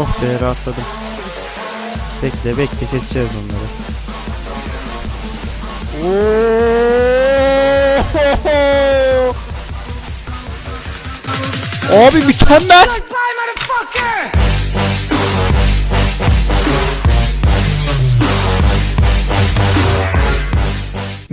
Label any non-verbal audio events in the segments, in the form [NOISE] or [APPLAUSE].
Oh be rahatladım. Bekle bekle keseceğiz onları. Abi mükemmel.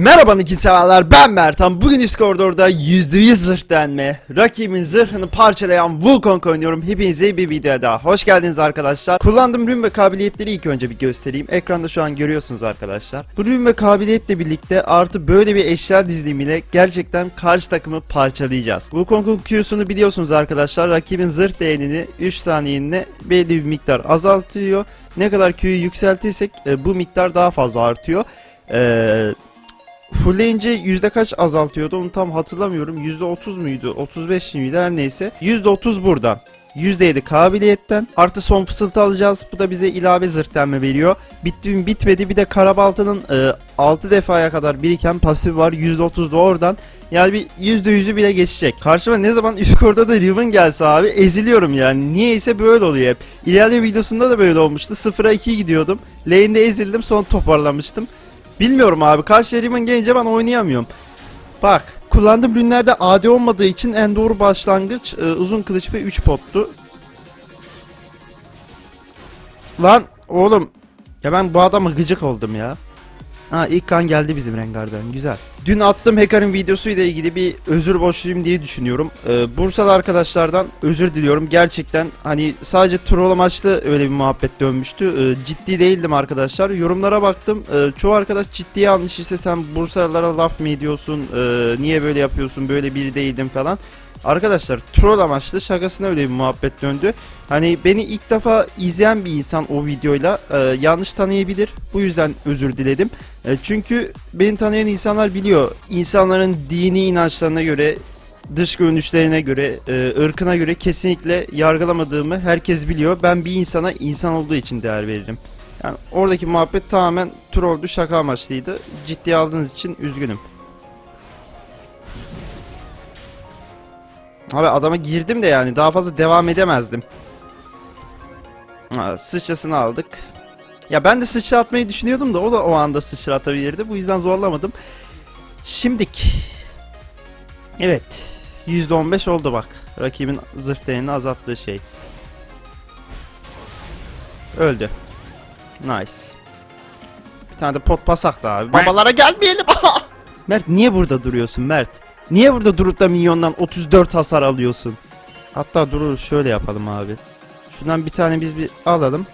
Merhaba Nikin severler ben Mertan. Bugün üst koridorda %100 zırh denme Rakibin zırhını parçalayan Wukong oynuyorum Hepinize bir videoya daha. Hoş geldiniz arkadaşlar. Kullandığım rün ve kabiliyetleri ilk önce bir göstereyim. Ekranda şu an görüyorsunuz arkadaşlar. Bu rün ve kabiliyetle birlikte artı böyle bir eşya dizilimiyle Gerçekten karşı takımı parçalayacağız. Wukong'un Q'sunu biliyorsunuz arkadaşlar. Rakibin zırh değerini 3 saniyeliğine belli bir miktar azaltıyor. Ne kadar Q'yu yükseltirsek e, bu miktar daha fazla artıyor. Eee Fullleyince yüzde kaç azaltıyordu onu tam hatırlamıyorum. Yüzde 30 muydu? 35 miydi her neyse. Yüzde 30 buradan. %7 kabiliyetten artı son fısıltı alacağız. Bu da bize ilave zırhlenme veriyor. Bitti mi bitmedi bir de Karabalta'nın e, 6 defaya kadar biriken pasifi var. %30 da oradan. Yani bir %100'ü bile geçecek. Karşıma ne zaman üst koridorda Riven gelse abi eziliyorum yani. Niyeyse böyle oluyor hep. İleride videosunda da böyle olmuştu. 0'a 2 gidiyordum. Lane'de ezildim sonra toparlamıştım. Bilmiyorum abi. Riven gelince ben oynayamıyorum. Bak. Kullandığım ürünlerde AD olmadığı için en doğru başlangıç e, uzun kılıç ve 3 pottu. Lan oğlum. Ya ben bu adama gıcık oldum ya. Ha ilk kan geldi bizim Rengar'dan. Güzel. Dün attığım hacker'ın videosuyla ilgili bir özür borçluyum diye düşünüyorum. Ee, Bursalı arkadaşlardan özür diliyorum. Gerçekten hani sadece troll amaçlı öyle bir muhabbet dönmüştü. Ee, ciddi değildim arkadaşlar. Yorumlara baktım. Ee, çoğu arkadaş ciddiye almış işte sen Bursalılara laf mı ediyorsun? Ee, niye böyle yapıyorsun? Böyle biri değildim falan. Arkadaşlar troll amaçlı şakasına öyle bir muhabbet döndü. Hani beni ilk defa izleyen bir insan o videoyla e, yanlış tanıyabilir. Bu yüzden özür diledim. E, çünkü beni tanıyan insanlar biliyor. İnsanların dini inançlarına göre, dış görünüşlerine göre, e, ırkına göre kesinlikle yargılamadığımı herkes biliyor. Ben bir insana insan olduğu için değer veririm. Yani oradaki muhabbet tamamen trolldü, şaka amaçlıydı. Ciddiye aldığınız için üzgünüm. Abi adama girdim de yani daha fazla devam edemezdim. Ha, sıçrasını aldık. Ya ben de sıçra atmayı düşünüyordum da o da o anda sıçra atabilirdi. Bu yüzden zorlamadım. Şimdik. Evet. %15 oldu bak. Rakibin zırh değerini azalttığı şey. Öldü. Nice. Bir tane de pot pasak da abi. Babalara gelmeyelim. [LAUGHS] Mert niye burada duruyorsun Mert? Niye burada durup da minyondan 34 hasar alıyorsun? Hatta durur şöyle yapalım abi. Şundan bir tane biz bir alalım.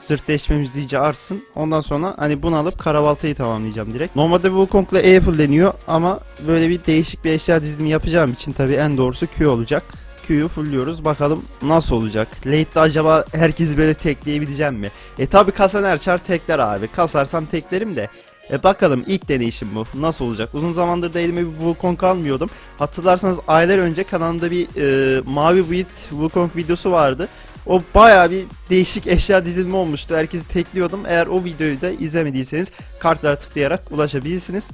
Zırh değişmemiz iyice artsın. Ondan sonra hani bunu alıp karabaltayı tamamlayacağım direkt. Normalde bu Wukong'la E fullleniyor ama böyle bir değişik bir eşya dizilimi yapacağım için tabii en doğrusu Q olacak. Q'yu fullliyoruz. Bakalım nasıl olacak. Late'de acaba herkesi böyle tekleyebileceğim mi? E tabi kasan Erçar tekler abi. Kasarsam teklerim de. E bakalım ilk deneyişim bu. Nasıl olacak? Uzun zamandır da elime bir Wukong almıyordum. Hatırlarsanız aylar önce kanalımda bir e, mavi build Wukong videosu vardı. O baya bir değişik eşya dizilimi olmuştu. Herkesi tekliyordum. Eğer o videoyu da izlemediyseniz kartlara tıklayarak ulaşabilirsiniz.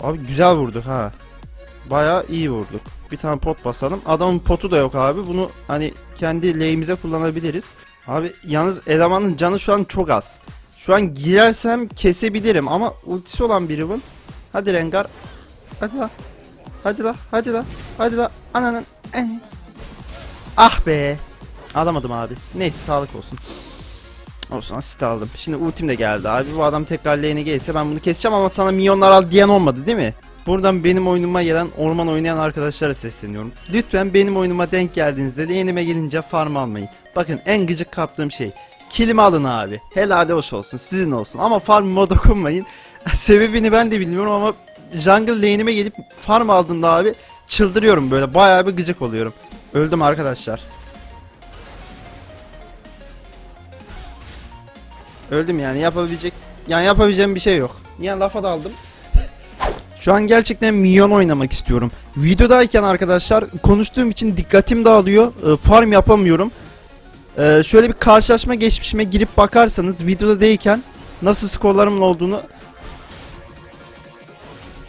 Abi güzel vurduk ha. Baya iyi vurduk. Bir tane pot basalım. Adamın potu da yok abi. Bunu hani kendi lehimize kullanabiliriz. Abi yalnız elemanın canı şu an çok az. Şu an girersem kesebilirim ama ultisi olan bir Riven. Hadi Rengar. Hadi la. Hadi la. Hadi la. Hadi la. Ananın. Eh. Ah be. Alamadım abi. Neyse sağlık olsun. Olsun asist aldım. Şimdi ultim de geldi abi. Bu adam tekrar lane'e gelirse ben bunu keseceğim ama sana milyonlar al diyen olmadı değil mi? Buradan benim oyunuma gelen orman oynayan arkadaşlara sesleniyorum. Lütfen benim oyunuma denk geldiğinizde lane'ime gelince farm almayın. Bakın en gıcık kaptığım şey. Kilimi alın abi. Helal hoş olsun. Sizin olsun. Ama farmıma dokunmayın. [LAUGHS] Sebebini ben de bilmiyorum ama jungle lane'ime gelip farm aldığında abi çıldırıyorum böyle. Bayağı bir gıcık oluyorum. Öldüm arkadaşlar. Öldüm yani yapabilecek yani yapabileceğim bir şey yok. Yani lafa daldım. [LAUGHS] Şu an gerçekten milyon oynamak istiyorum. Videodayken arkadaşlar konuştuğum için dikkatim dağılıyor. Ee, farm yapamıyorum. Ee, şöyle bir karşılaşma geçmişime girip bakarsanız videoda değilken nasıl skorlarımın olduğunu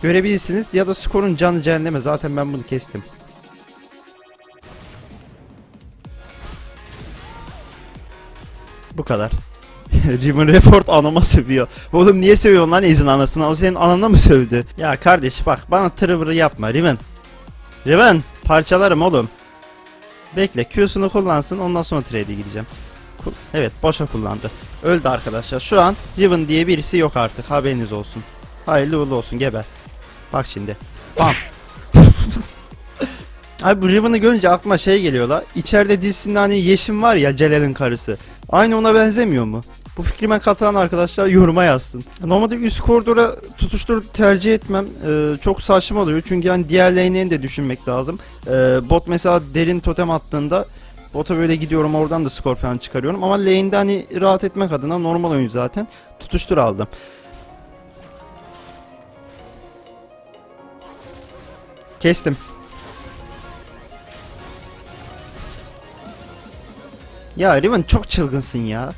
görebilirsiniz. Ya da skorun canı cehenneme zaten ben bunu kestim. Bu kadar. [LAUGHS] Riven Report anama sövüyor. Oğlum niye sövüyorsun lan izin anasına? O senin anana mı sövdü? Ya kardeş bak bana tırıvırı yapma Riven. Riven parçalarım oğlum. Bekle Q'sunu kullansın ondan sonra trade'e gideceğim. Evet boşa kullandı. Öldü arkadaşlar. Şu an Riven diye birisi yok artık haberiniz olsun. Hayırlı uğurlu olsun geber. Bak şimdi. Bam. [LAUGHS] Abi bu Riven'ı görünce aklıma şey geliyor la. İçeride dizisinde hani Yeşim var ya Celal'in karısı. Aynı ona benzemiyor mu? Bu fikrime katılan arkadaşlar yoruma yazsın. Normalde üst koridora tutuştur tercih etmem. Ee, çok saçma oluyor. Çünkü hani diğer lane'lerini de düşünmek lazım. Ee, bot mesela derin totem attığında bota böyle gidiyorum oradan da skor falan çıkarıyorum. Ama lane'de hani rahat etmek adına normal oyun zaten. Tutuştur aldım. Kestim. Ya Riven çok çılgınsın ya.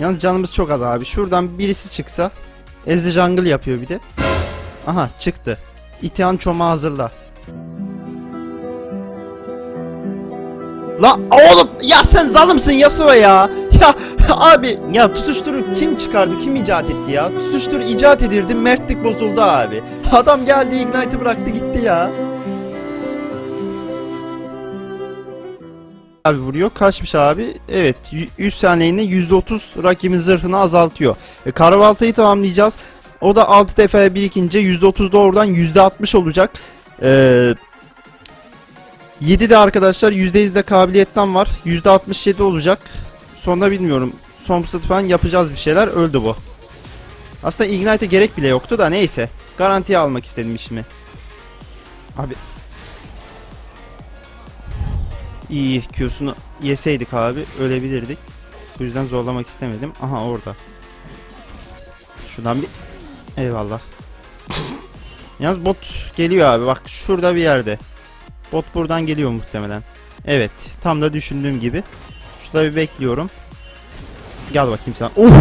Yalnız canımız çok az abi. Şuradan birisi çıksa. Ezdi jungle yapıyor bir de. Aha çıktı. İtihan çoma hazırla. La oğlum ya sen zalimsin Yasuo ya. Ya [LAUGHS] abi ya tutuşturu kim çıkardı kim icat etti ya? Tutuştur icat edildi mertlik bozuldu abi. Adam geldi ignite'ı bıraktı gitti ya. Abi vuruyor. Kaçmış abi? Evet. y- 100 saniyede %30 rakibin zırhını azaltıyor. E, Karabaltayı tamamlayacağız. O da 6 defa birikince %30 doğrudan %60 olacak. Ee, 7 de arkadaşlar %7 de kabiliyetten var. %67 olacak. Sonra bilmiyorum. Son fırsat falan yapacağız bir şeyler. Öldü bu. Aslında Ignite'e gerek bile yoktu da neyse. Garantiye almak istedim işimi. Abi İyi Q'sunu yeseydik abi ölebilirdik. Bu yüzden zorlamak istemedim. Aha orada. Şuradan bir eyvallah. [LAUGHS] Yalnız bot geliyor abi bak şurada bir yerde. Bot buradan geliyor muhtemelen. Evet tam da düşündüğüm gibi. Şurada bir bekliyorum. Gel bakayım sen. Of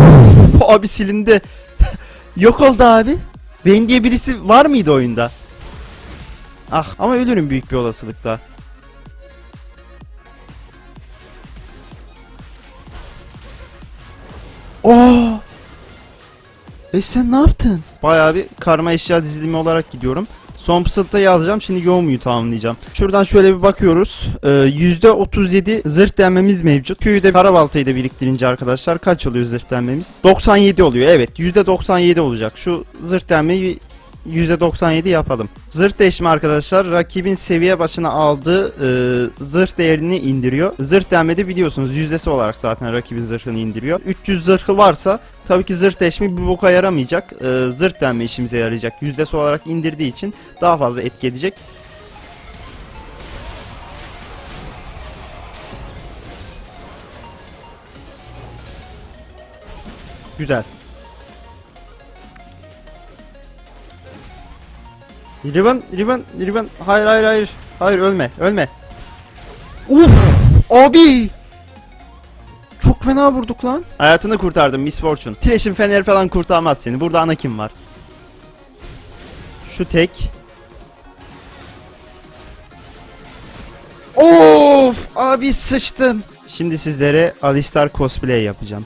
[LAUGHS] abi silindi. [LAUGHS] Yok oldu abi. Ben diye birisi var mıydı oyunda? Ah ama ölürüm büyük bir olasılıkla. E sen ne yaptın? Bayağı bir karma eşya dizilimi olarak gidiyorum. Son pısıltıyı alacağım. Şimdi yoğumuyu tamamlayacağım. Şuradan şöyle bir bakıyoruz. Ee, %37 zırh denmemiz mevcut. Köyü de karabaltayı da biriktirince arkadaşlar kaç oluyor zırh denmemiz? 97 oluyor. Evet %97 olacak. Şu zırh denmeyi %97 yapalım. Zırh değişimi arkadaşlar rakibin seviye başına aldığı e, zırh değerini indiriyor. Zırh denmede biliyorsunuz yüzdesi olarak zaten rakibin zırhını indiriyor. 300 zırhı varsa tabii ki zırh değişimi bir boka yaramayacak. E, zırh denme işimize yarayacak. Yüzdesi olarak indirdiği için daha fazla etki edecek. Güzel. Riven, Riven, Riven. Hayır, hayır, hayır. Hayır, ölme, ölme. Uf, abi. Çok fena vurduk lan. Hayatını kurtardım Miss Fortune. Thresh'in feneri falan kurtarmaz seni. Burada ana kim var? Şu tek. Of, abi sıçtım. Şimdi sizlere Alistar cosplay yapacağım.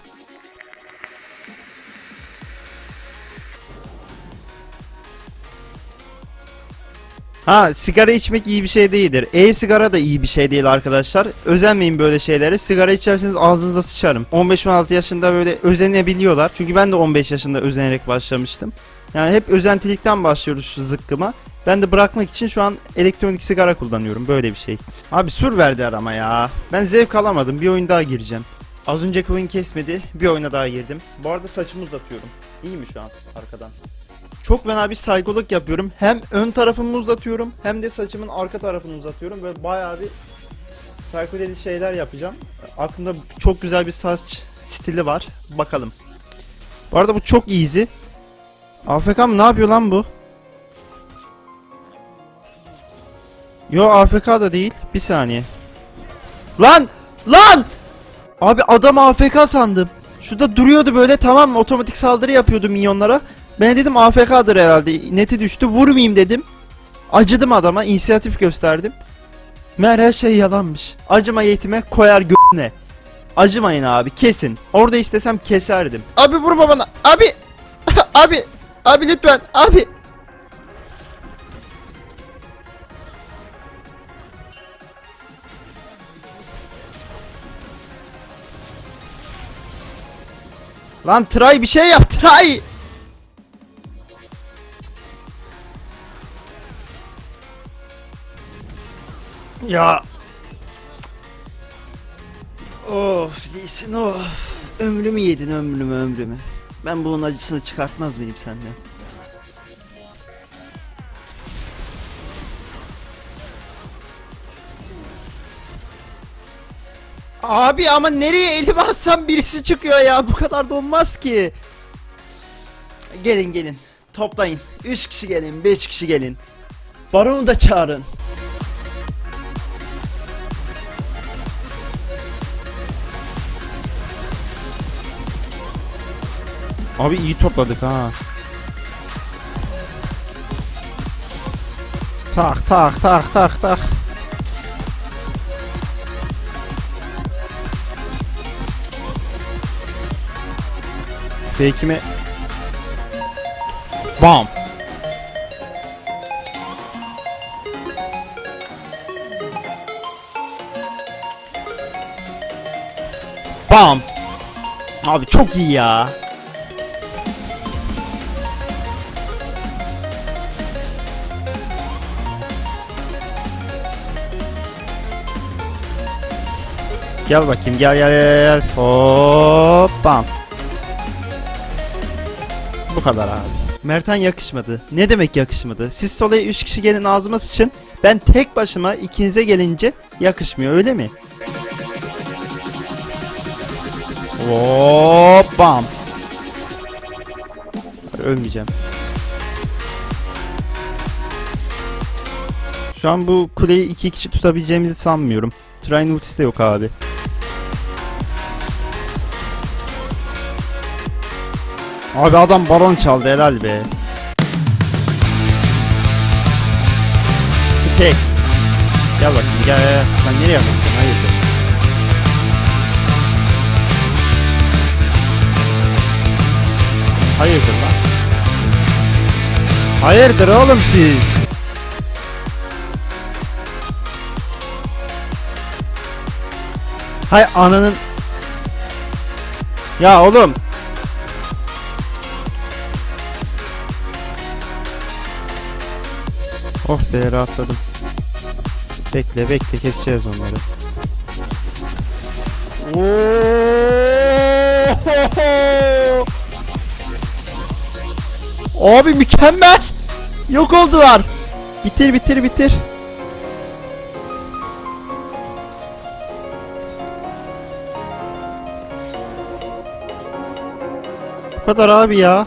Ha sigara içmek iyi bir şey değildir. E-sigara da iyi bir şey değil arkadaşlar. Özenmeyin böyle şeylere. Sigara içerseniz ağzınıza sıçarım. 15-16 yaşında böyle özenebiliyorlar. Çünkü ben de 15 yaşında özenerek başlamıştım. Yani hep özentilikten başlıyoruz şu zıkkıma. Ben de bırakmak için şu an elektronik sigara kullanıyorum. Böyle bir şey. Abi sur verdi arama ya. Ben zevk alamadım. Bir oyun daha gireceğim. Az önceki oyun kesmedi. Bir oyuna daha girdim. Bu arada saçımı uzatıyorum. İyi mi şu an arkadan? Çok fena bir saygılık yapıyorum. Hem ön tarafımı uzatıyorum hem de saçımın arka tarafını uzatıyorum. Böyle bayağı bir psikodelik şeyler yapacağım. Aklımda çok güzel bir saç stili var. Bakalım. Bu arada bu çok easy. AFK mı? Ne yapıyor lan bu? Yo AFK da değil. Bir saniye. Lan! Lan! Abi adam AFK sandım. Şurada duruyordu böyle tamam? Otomatik saldırı yapıyordu minyonlara. Ben dedim AFK'dır herhalde. Neti düştü. Vurmayayım dedim. Acıdım adama. inisiyatif gösterdim. Meğer her şey yalanmış. Acıma yetime koyar gö*ne. Acımayın abi kesin. Orada istesem keserdim. Abi vurma bana. Abi. [LAUGHS] abi. Abi lütfen. Abi. Lan Tray bir şey yap Tray. Ya. Of Lisin of. Ömrümü yedin ömrümü ömrümü. Ben bunun acısını çıkartmaz mıyım senden? Abi ama nereye elimi atsam birisi çıkıyor ya. Bu kadar da olmaz ki. Gelin gelin. Toplayın. 3 kişi gelin, 5 kişi gelin. Baronu da çağırın. Abi iyi topladık ha. Tak tak tak tak tak. Fake'ime Bam. Bam. Abi çok iyi ya. Gel bakayım gel gel gel gel. Hop bam. Bu kadar abi. Mertan yakışmadı. Ne demek yakışmadı? Siz solaya 3 kişi gelin ağzıma sıçın. Ben tek başıma ikinize gelince yakışmıyor öyle mi? Hop bam. Ölmeyeceğim. Şu an bu kuleyi iki kişi tutabileceğimizi sanmıyorum. Ultisi de yok abi. Abi adam baron çaldı helal be. Tek. Gel bakayım gel. Sen nereye bakıyorsun? Hayırdır? Hayırdır lan? Hayırdır oğlum siz? Hay ananın. Ya oğlum. Oh be rahatladım. Bekle bekle keseceğiz onları! Abi mükemmel. Yok oldular. Bitir bitir bitir kadar abi ya.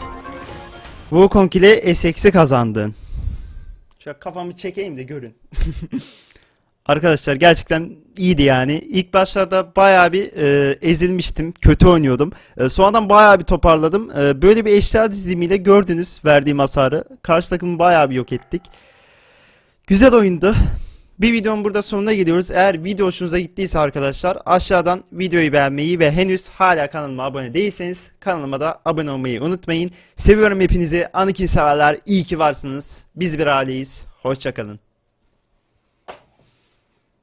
Wukong ile SX'i kazandın. Şöyle kafamı çekeyim de görün. [LAUGHS] Arkadaşlar gerçekten iyiydi yani. İlk başlarda bayağı bir e, ezilmiştim. Kötü oynuyordum. E, sonradan bayağı bir toparladım. E, böyle bir eşya dizilimiyle gördünüz verdiğim hasarı. Karşı takımı bayağı bir yok ettik. Güzel oyundu. Bir videonun burada sonuna geliyoruz. Eğer video hoşunuza gittiyse arkadaşlar aşağıdan videoyu beğenmeyi ve henüz hala kanalıma abone değilseniz kanalıma da abone olmayı unutmayın. Seviyorum hepinizi. Anakin severler. İyi ki varsınız. Biz bir aileyiz. Hoşçakalın.